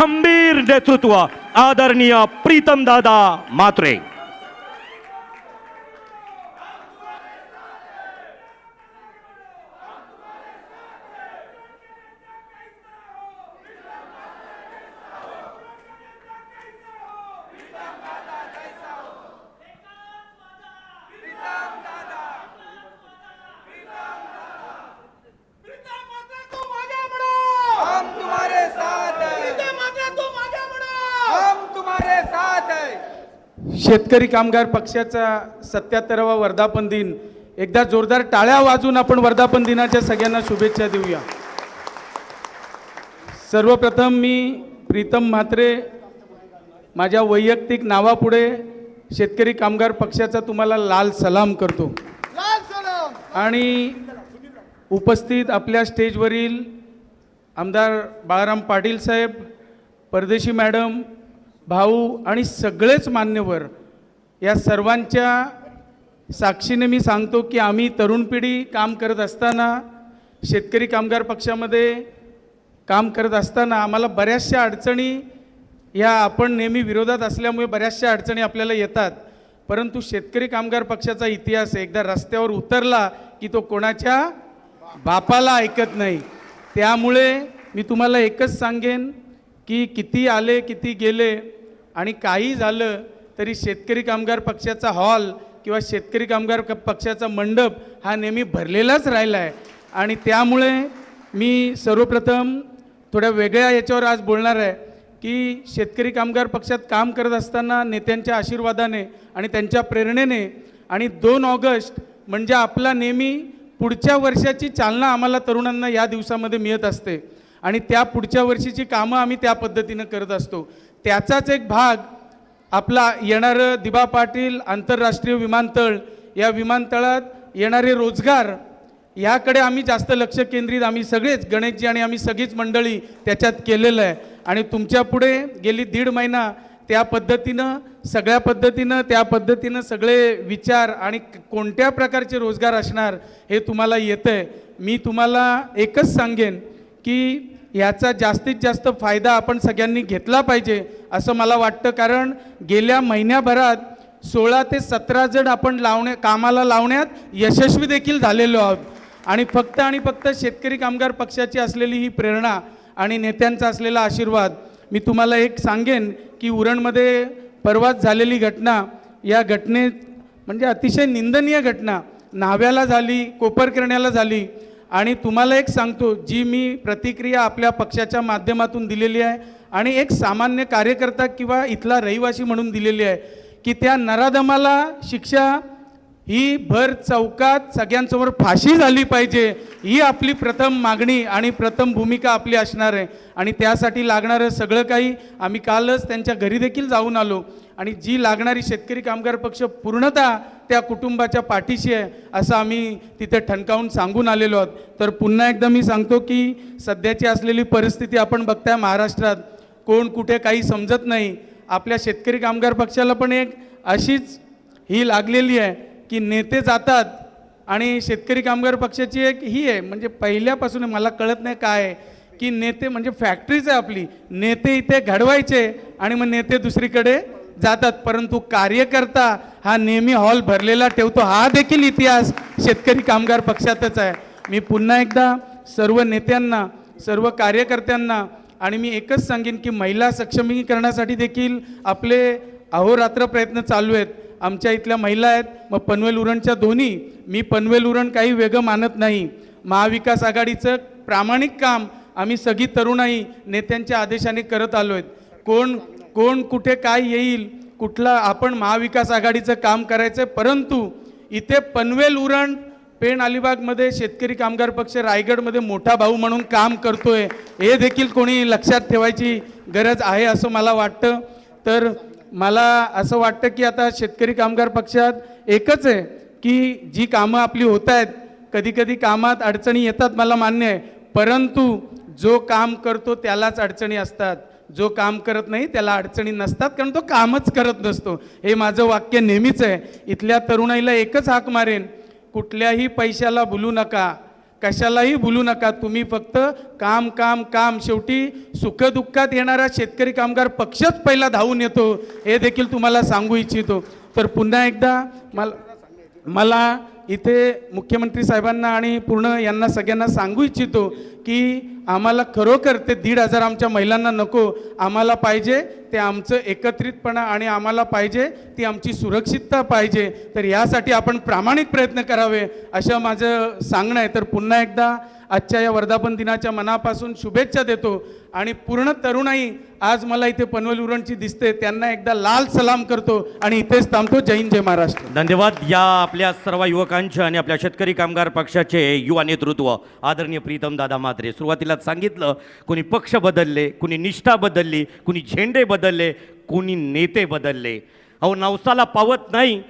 खंबीर नेतृत्व आदरणीय प्रीतम दादा मात्रे प्रीतम मात्रे तू माझ्या म्हणून हम तुम्हारे साथ हैं प्रीतम मात्रे तू माझ्या म्हणून हम तुम्हारे साथ हैं शेतकरी कामगार पक्षाचा सत्याहत्तरावा वर्धापन दिन. एकदा जोरदार टाळ्या वाजून आपण वर्धापन दिनाच्या सगळ्यांना शुभेच्छा देऊया. सर्वप्रथम मी प्रीतम म्हात्रे माझ्या वैयक्तिक नावापुढे शेतकरी कामगार पक्षाचा तुम्हाला लाल सलाम करतो. लाल सलाम! आणि उपस्थित आपल्या स्टेजवरील आमदार बाळाराम पाटील साहेब परदेशी मॅडम भाऊ आणि सगळेच मान्यवर या सर्वांच्या साक्षीने मी सांगतो की आम्ही तरुण पिढी काम करत असताना शेतकरी कामगार पक्षामध्ये काम करत असताना आम्हाला बऱ्याचशा अडचणी ह्या आपण नेहमी विरोधात असल्यामुळे बऱ्याचशा अडचणी आपल्याला येतात. परंतु शेतकरी कामगार पक्षाचा इतिहास एकदा रस्त्यावर उतरला की तो कोणाच्या बापाला ऐकत नाही. त्यामुळे मी तुम्हाला एकच सांगेन की किती आले किती गेले आणि काही झालं तरी शेतकरी कामगार पक्षाचा हॉल किंवा शेतकरी कामगार पक्षाचा मंडप हा नेहमी भरलेलाच राहिला आहे आणि त्यामुळे मी सर्वप्रथम थोड्या वेगळ्या याच्यावर आज बोलणार आहे की शेतकरी कामगार पक्षात काम करत असताना नेत्यांच्या आशीर्वादाने आणि त्यांच्या प्रेरणेने आणि दोन ऑगस्ट म्हणजे आपला नेहमी पुढच्या वर्षाची चालना आम्हाला तरुणांना या दिवसामध्ये मिळत असते. आणि त्या पुढच्या वर्षीची कामं आम्ही त्या पद्धतीनं करत असतो. त्याचाच एक भाग आपला येणारं दिबा पाटील आंतरराष्ट्रीय विमानतळ या विमानतळात येणारे रोजगार याकडे आम्ही जास्त लक्ष केंद्रित आम्ही सगळेच गणेशजी आणि आम्ही सगळीच मंडळी त्याच्यात केलेलं आहे. आणि तुमच्यापुढे गेली दीड महिना त्या पद्धतीनं सगळ्या पद्धतीनं त्या पद्धतीनं सगळे विचार आणि कोणत्या प्रकारचे रोजगार असणार हे तुम्हाला येतं आहे मी तुम्हाला एकच सांगेन की ह्याचा जास्तीत जास्त फायदा आपण सगळ्यांनी घेतला पाहिजे असं मला वाटतं. कारण गेल्या महिन्याभरात सोळा ते सतरा जण आपण लावण्या कामाला लावण्यात यशस्वी देखील झालेलो आहोत. आणि फक्त आणि फक्त शेतकरी कामगार पक्षाची असलेली ही प्रेरणा आणि नेत्यांचा असलेला आशीर्वाद मी तुम्हाला एक सांगेन की उरणमध्ये परवाच झालेली घटना या घटनेत म्हणजे अतिशय निंदनीय घटना. न्हाव्याला झाली कोपरकरण्याला झाली आणि तुम्हाला एक सांगतो जी मी प्रतिक्रिया आपल्या पक्षाच्या माध्यमातून दिलेली आहे आणि एक सामान्य कार्यकर्ता किंवा इथला रहिवासी म्हणून दिलेली आहे की त्या नराधमाला शिक्षा ही भर चौकात सगळ्यांसमोर फाशी झाली पाहिजे. ही आपली प्रथम मागणी आणि प्रथम भूमिका आपली असणार आहे. आणि त्यासाठी लागणारं सगळं काही आम्ही कालच त्यांच्या घरी देखील जाऊन आलो. आणि जी लागणारी शेतकरी कामगार पक्ष पूर्णतः त्या कुटुंबाच्या पाठीशी आहे असं आम्ही तिथे ठणकावून सांगून आलेलो आहोत. तर पुन्हा एकदा मी सांगतो की सध्याची असलेली परिस्थिती आपण बघताय महाराष्ट्रात. कोण कुठे काही समजत नाही. आपल्या शेतकरी कामगार पक्षाला पण एक अशीच ही लागलेली आहे. की नेते जातात आणि शेतकरी कामगार पक्षाची एक ही आहे. म्हणजे पहिल्यापासून मला कळत नाही काय आहे की नेते म्हणजे फॅक्टरीच आहे आपली. नेते इथे घडवायचे आणि मग नेते दुसरीकडे जातात. परंतु कार्यकर्ता हा नेहमी हॉल भरलेला ठेवतो. हा देखील इतिहास शेतकरी कामगार पक्षातच आहे. मी पुन्हा एकदा सर्व नेत्यांना सर्व कार्यकर्त्यांना आणि मी एकच सांगेन की महिला सक्षमीकरणासाठी देखील आपले अहोरात्र प्रयत्न चालू आहेत. आमच्या इथल्या महिला आहेत. मग पनवेल उरणच्या दोन्ही. मी पनवेल उरण काही वेगळं मानत नाही. महाविकास आघाडीचं प्रामाणिक काम आम्ही सगळी तरुणाई नेत्यांच्या आदेशाने करत आलो आहेत कोण कोण कुठे काय येईल कुठला आपण महाविकास आघाडीचं काम करायचं परंतु इथे पनवेल उरण पेण अलिबागमध्ये शेतकरी कामगार पक्ष रायगडमध्ये मोठा भाऊ म्हणून काम करतोय. हे देखील कोणी लक्षात ठेवायची गरज आहे असं मला वाटतं. तर मला असं वाटतं की आता शेतकरी कामगार पक्षात एकच आहे की जी कामं आपली होत आहेत कधी कधी कामात अडचणी येतात मला मान्य आहे. परंतु जो काम करतो त्यालाच अडचणी असतात. जो काम करत नाही त्याला अडचणी नसतात कारण तो कामच करत नसतो. हे माझं वाक्य नेहमीच आहे. इथल्या तरुणाईला एकच हाक मारेन. कुठल्याही पैशाला भुलू नका. कशालाही बोलू नका. तुम्ही फक्त काम काम काम. शेवटी सुखदुःखात येणारा शेतकरी कामगार पक्षच पहिला धावून येतो. हे देखील तुम्हाला सांगू इच्छितो. तर पुन्हा एकदा मला मला इथे मुख्यमंत्री साहेबांना आणि पूर्ण यांना सगळ्यांना सांगू इच्छितो की आम्हाला खरोखर ते दीड हजार आमच्या महिलांना नको. आम्हाला पाहिजे ते आमचं एकत्रितपणा आणि आम्हाला पाहिजे ती आमची सुरक्षितता पाहिजे. तर यासाठी आपण प्रामाणिक प्रयत्न करावे. असं माझं सांगणं आहे. तर पुन्हा एकदा आजच्या या वर्धापन दिनाच्या मनापासून शुभेच्छा देतो. आणि पूर्ण तरुणाई आज मला इथे पनवेल उरणची दिसते. त्यांना एकदा लाल सलाम करतो आणि इथेच थांबतो. जय हिंद जय महाराष्ट्र. धन्यवाद या आपल्या सर्व युवकांचे आणि आपल्या शेतकरी कामगार पक्षाचे युवा नेतृत्व आदरणीय प्रीतम दादा म्हात्रे. सुरुवातीलाच सांगितलं कोणी पक्ष बदलले कोणी निष्ठा बदलली कोणी झेंडे बदलले कोणी नेते बदलले. अहो नवसाला पावत नाही